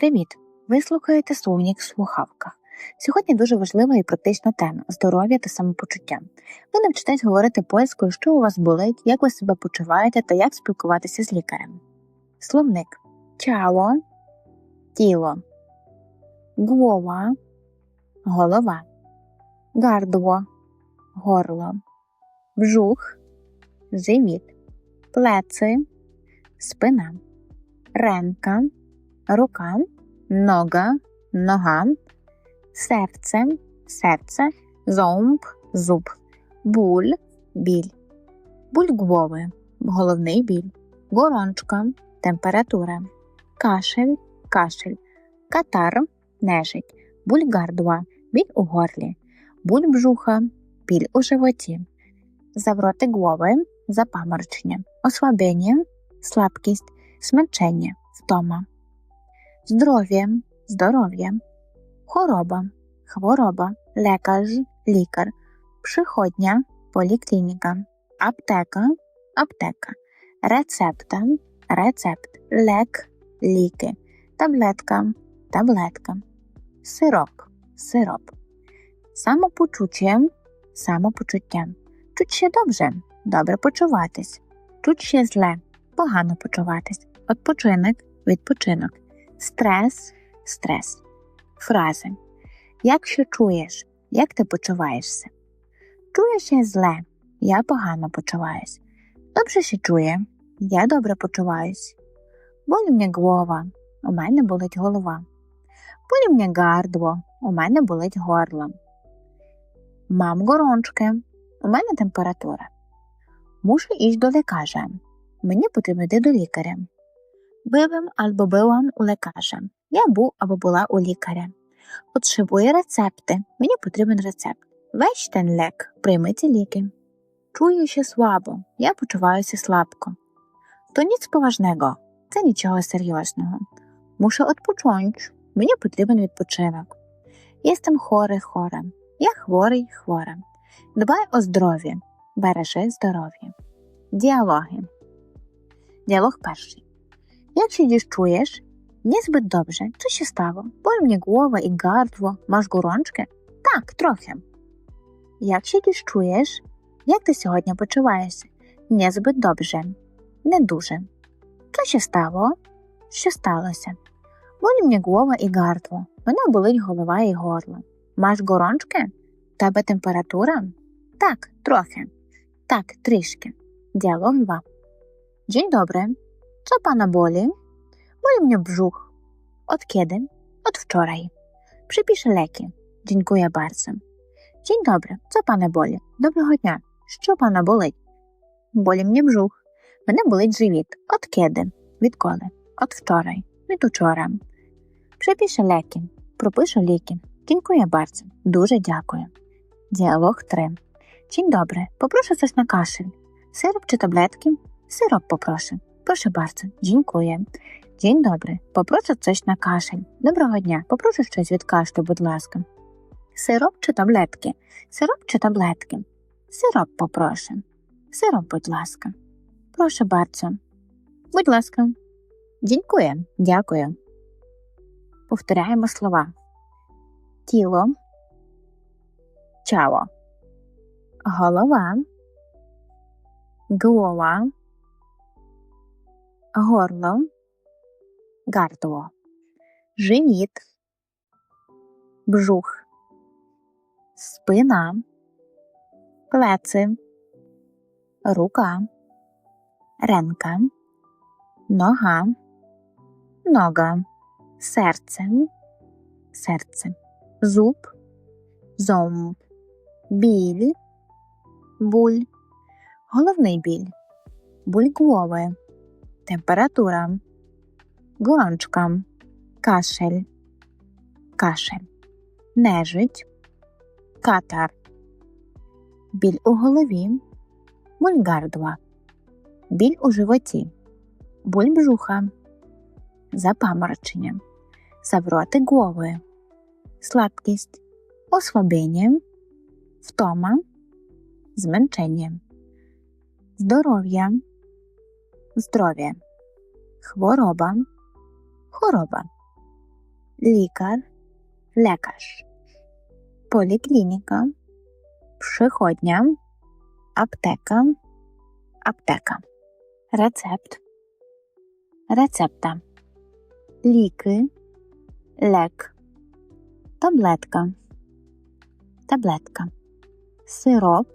Привіт! Ви слухаєте словник в слухавках. Сьогодні дуже важлива і практична тема здоров'я та самопочуття. Ви навчитесь говорити польською, що у вас болить, як ви себе почуваєте та як спілкуватися з лікарем. Словник. Чало, тіло, Głова – голова, Гардło – горло, Брzuch – живіт, плеци, спина, ренка, рука, нога, нога, серце, серце, зомб, зуб, буль, біль, буль гłowy, головний біль, горончка, температура, кашель, кашель, катар, нежить, буль гардła, біль у горлі, буль брzucha, біль у животі, завроти głowy, запаморочення, ослаблення, слабкість, зменшення, втома. Здоров'я, здоров'я, хвороба, хвороба, лекар, лікар, przychodnia, поліклініка, аптека, аптека, рецепта, рецепт, лек, ліки, таблетка, таблетка, сироп, сироп, самопочуття, самопочуття, чуть ще добре, добре почуватись, чуть ще зле, погано почуватись, odpoczynek, відпочинок, стрес, стрес, фрази. Як що чуєш, як ти почуваєшся? Чуєш я зле, я погано почуваюсь. Добре ще чує, я добре почуваюсь. Болі мені голова, у мене болить голова. Болі мені гардło, у мене болить горло. Мам горончки, у мене температура. Мушу іти до лікаря. Мені потрібно йти до лікаря. Byłem albo byłam у lekarza. Я був або була у лікаря. Потребує рецепти. Мені потрібен рецепт. Ten лек, прийми ці ліки. Чую ще слабо, я почуваюся слабко. То ніц поважного, це нічого серйозного. Мушу odpocząć, мені потрібен відпочинок. Єстем хворий хора, я хворий хвора. Дбай о здоров'ї, бережи здоров'я. Діалоги. Діалог перший. Jak się dziś czujesz? Niezbyt dobrze. Co się stało? Boli mnie głowa i gardło. Masz gorączkę? Tak, trochę. Się dziś czujesz? Jak ty сьогодні почуваєшся? Niezbyt dobrze. Не дуже. Що się stało? Що сталося? Болі мені голова і гардło. Мене болить голова і горло. Маєш горончки? Тебе температура? Так, трохи. Так, трішки. Діалог 2. Dzień dobry. Co pana boli? Boli mnie brzuch. Od kiedy? Od wczoraj. Przypiszę leki. Dziękuję bardzo. Dzień dobry. Co pana boli? Доброго дня. Що пана болить? Болі мені брzuch. Мене болить живіт. От kiedy? Відколи? От вчорай. Від учора. Припишу леки. Пропишу ліки. Dziękuję bardzo. Дуже дякую. Діалог 3. Dzień dobry. Poproszę coś na kaszel. Syrop czy tabletki? Syrop poproszę. Proszę bardzo, dziękuję. Dzień dobry. Poproszę coś na kaszel. Доброго дня. Попрошу щось від кашлю, будь ласка. Сироп чи таблетки? Сироп чи таблетки? Сироп попрошу. Сироп, будь ласка. Прошу bardzo. Будь ласка. Дякую. Дякую. Повторяємо слова. Тіло. Ciało. Голова. Голова горло, гардło, живіт, брzuch, спина, плеци, рука, ренка, нога, нога, серце, серце, зуб, зомб, біль, буль, головний біль, буль głowy, температура, gorączka, kaszel, kaszel, нежить, катар, біль у голові, гардła, біль у животі, буль брzucha, запаморочення, завроти głowy, слабкість, ослаблення, втома, зменшення, здоров'я, здоров'я, хвороба, хвороба, лікар, лекарz, поліклініка, przychodnia, аптека, аптека, рецепт, рецепта, ліки, лек, таблетка, таблетка, сироп,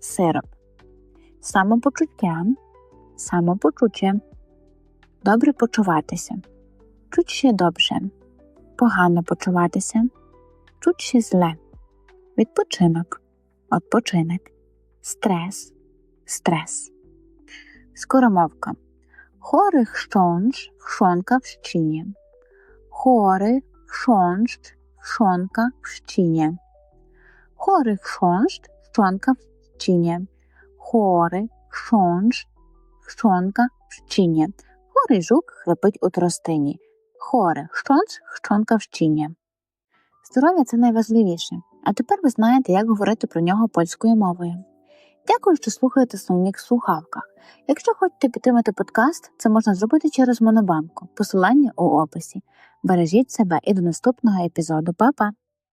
сироп, самопочуття, самопочуття, добре почуватися, чуть ще добре, погано почуватися, чуть ще зле, відпочинок, odpoczynek, стрес, стрес. Скоромовка. Chory chrząszcz, chrząka w trzcinie. Chory chrząszcz, chrząka w trzcinie. Chory chrząszcz, chrząka w trzcinie. Chory chrząszcz, chrząka в щині. Хорий жук хрипить у тростині. Хоре, хрząc, хрząка в щині. Здоров'я це найважливіше. А тепер ви знаєте, як говорити про нього польською мовою. Дякую, що слухаєте словник в слухавках. Якщо хочете підтримати подкаст, це можна зробити через Монобанку. Посилання у описі. Бережіть себе і до наступного епізоду. Па-па!